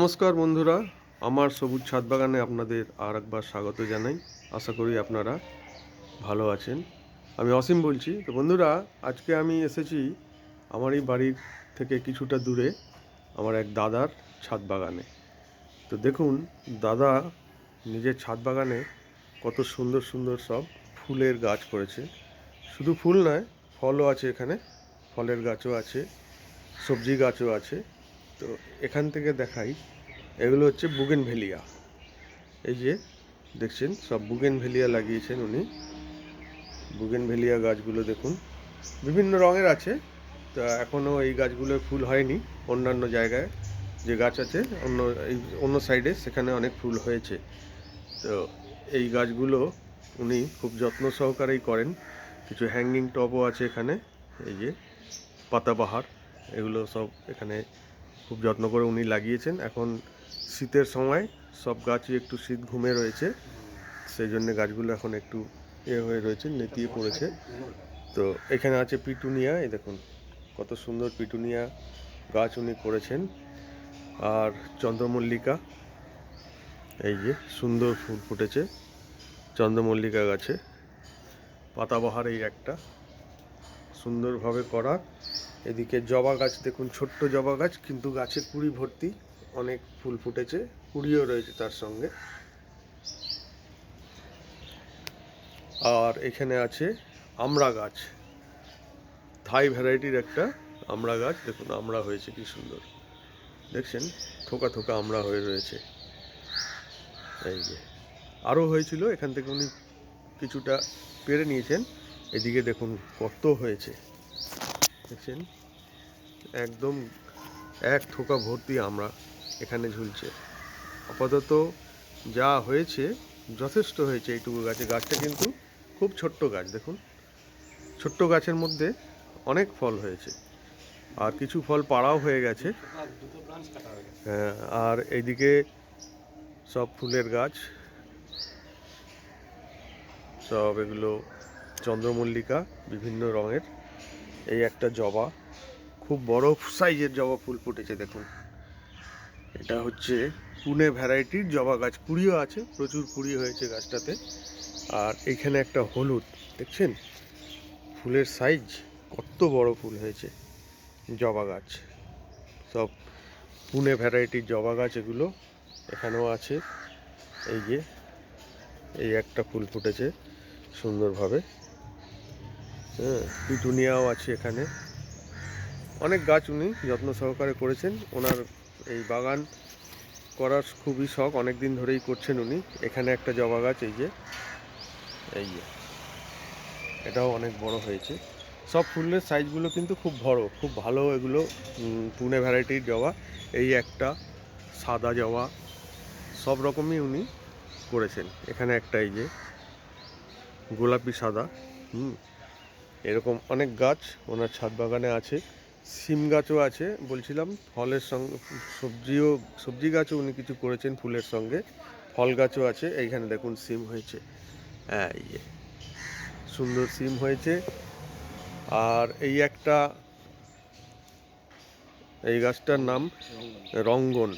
নমস্কার বন্ধুরা, আমার সবুজ ছাদ বাগানে আপনাদের আর একবার স্বাগত জানাই। আশা করি আপনারা ভালো আছেন। আমি অসীম বলছি। তো বন্ধুরা, আজকে আমি এসেছি আমার এই বাড়ির থেকে কিছুটা দূরে, আমার এক দাদার ছাদ বাগানে। তো দেখুন, দাদা নিজের ছাদ বাগানে কত সুন্দর সুন্দর সব ফুলের গাছ করেছে। শুধু ফুল নয়, ফলও আছে এখানে, ফলের গাছও আছে, সবজি গাছও আছে। তো এখান থেকে দেখাই, এগুলো হচ্ছে বুগেন ভেলিয়া এই যে, দেখছেন, সব বুগেন ভেলিয়া লাগিয়েছেন উনি। বুগেন ভেলিয়া গাছগুলো দেখুন, বিভিন্ন রঙের আছে, তা এখনও এই গাছগুলোর ফুল হয়নি। অন্যান্য জায়গায় যে গাছ আছে, অন্য এই অন্য সাইডে সেখানে অনেক ফুল হয়েছে। তো এই গাছগুলো উনি খুব যত্ন সহকারেই করেন। কিছু হ্যাঙ্গিং টবও আছে এখানে, এই যে পাতাবাহার এগুলো সব এখানে খুব যত্ন করে উনি লাগিয়েছেন। এখন শীতের সময় সব গাছই একটু শীত ঘুমে রয়েছে। সেই জন্য গাছগুলো এখন একটু এ হয়ে রয়েছে, নেতিয়ে পড়েছে। তো এখানে আছে পিটুনিয়া, এই দেখুন, কত সুন্দর পিটুনিয়া গাছ উনি করেছেন। আর চন্দ্রমল্লিকা, এই যে সুন্দর ফুল ফুটেছে চন্দ্রমল্লিকা গাছে। পাতাবাহার এই একটা, সুন্দরভাবে করা। এদিকে জবা গাছ, দেখুন ছোট্ট জবা গাছ, কিন্তু গাছে কুড়ি ভর্তি অনেক ফুল ফুটেছে, কুড়িও রয়েছে তার সঙ্গে। আর এখানে আছে আমড়া গাছ, থাই ভ্যারাইটির একটা আমড়া গাছ, দেখুন আমড়া হয়েছে কি সুন্দর। দেখছেন? থোকা থোকা আমড়া হয়ে রয়েছে। এই যে, আরও হয়েছিল, এখান থেকে উনি কিছুটা পেরে নিয়েছেন, এদিকে দেখুন কত হয়েছে। দেখছেন একদম এক থোকা ভর্তি আমরা এখানে ঝুলছে। আপাতত যা হয়েছে যথেষ্ট হয়েছে এইটুকু গাছে। গাছটা কিন্তু খুব ছোট্ট গাছ দেখুন। ছোট্ট গাছের মধ্যে অনেক ফল হয়েছে। আর কিছু ফল পাড়াও হয়ে গেছে। হ্যাঁ, আর এইদিকে সব ফুলের গাছ। সব এগুলো চন্দ্রমল্লিকা বিভিন্ন রঙের। এই একটা জবা, খুব বড় সাইজের জবা ফুল ফুটেছে, দেখুন। এটা হচ্ছে পুনে ভ্যারাইটির জবা গাছ, কুড়িও আছে, প্রচুর কুড়ি হয়েছে গাছটাতে। আর এখানে একটা হলুদ, দেখছেন? ফুলের সাইজ কত বড় ফুল হয়েছে জবা গাছ। সব পুনে ভ্যারাইটির জবা গাছ এগুলো এখানেও আছে। এই যে, এই একটা ফুল ফুটেছে সুন্দরভাবে। হ্যাঁ পিটুনিয়াও আছে এখানে। অনেক গাছ উনি যত্ন সহকারে করেছেন। ওনার এই বাগান করার খুবই শখ। অনেক দিন ধরেই করছেন উনি। এখানে একটা জবা গাছ, এই যে এই যে, এটাও অনেক বড় হয়েছে। সব ফুলের সাইজগুলো কিন্তু খুব বড়, খুব ভালো এগুলো পুনে ভ্যারাইটির জবা। এই একটা সাদা জবা, সব রকমই উনি করেছেন। এখানে একটা এই যে, গোলাপি সাদা, হুম। এরকম অনেক গাছ ওনার ছাদ বাগানে আছে। সিম গাছও আছে, বলছিলাম। ফলের সঙ্গে, সবজিও, সবজি গাছও উনি কিছু করেছেন ফুলের সঙ্গে। ফল গাছও আছে, এইখানে দেখুন সিম হয়েছে। হ্যাঁ সুন্দর সিম হয়েছে। আর এই একটা, এই গাছটার নাম রঙ্গন।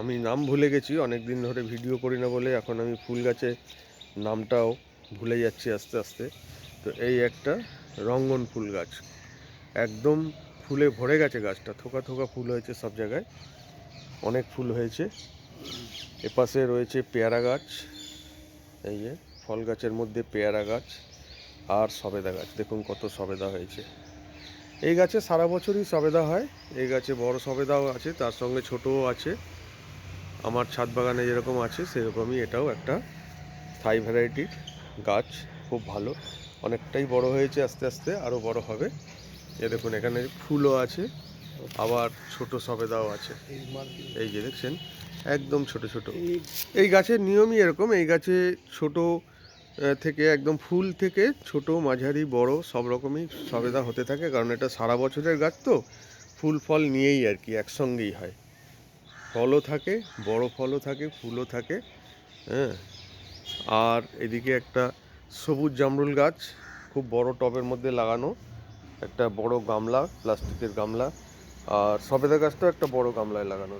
আমি নাম ভুলে গেছি অনেক দিন ধরে ভিডিও করি না বলে এখন আমি ফুল গাছে নামটাও ভুলে যাচ্ছি আস্তে আস্তে। তো এই একটা রঙ্গন ফুল গাছ। একদম ফুলে ভরে গেছে গাছটা, থোকা থোকা ফুল হয়েছে সব জায়গায়। অনেক ফুল হয়েছে। এপাশে রয়েছে পেয়ারা গাছ, এই যে ফল গাছের মধ্যে পেয়ারা গাছ আর সবেদা গাছ। দেখুন কত সবেদা হয়েছে। এই গাছে সারা বছরই সবেদা হয়। এই গাছে বড় সবেদাও আছে, তার সঙ্গে ছোটও আছে। আমার ছাদ বাগানে যেরকম আছে, সেরকমই এটাও একটা থাই ভ্যারাইটির গাছ, খুব ভালো। অনেকটাই বড় হয়েছে আস্তে আস্তে আরও বড় হবে। এ দেখুন, এখানে ফুলও আছে, আবার ছোট সবেদাও আছে। এই যে দেখছেন, একদম ছোট ছোট। এই গাছের নিয়মই এরকম, এই গাছে ছোট থেকে একদম ফুল থেকে ছোট, মাঝারি, বড়, সব রকমই সবেদা হতে থাকে, কারণ এটা সারা বছরের গাছ তো। ফুল ফল নিয়েই আর কি, একসঙ্গেই হয়। ফলও থাকে, বড় ফলও থাকে, ফুলও থাকে হ্যাঁ। আর এদিকে একটা সবুজ জামরুল গাছ, খুব বড় টবের মধ্যে লাগানো, একটা বড় গামলা, প্লাস্টিকের গামলা, আর সবেদা গাছটাও একটা বড় গামলায় লাগানো।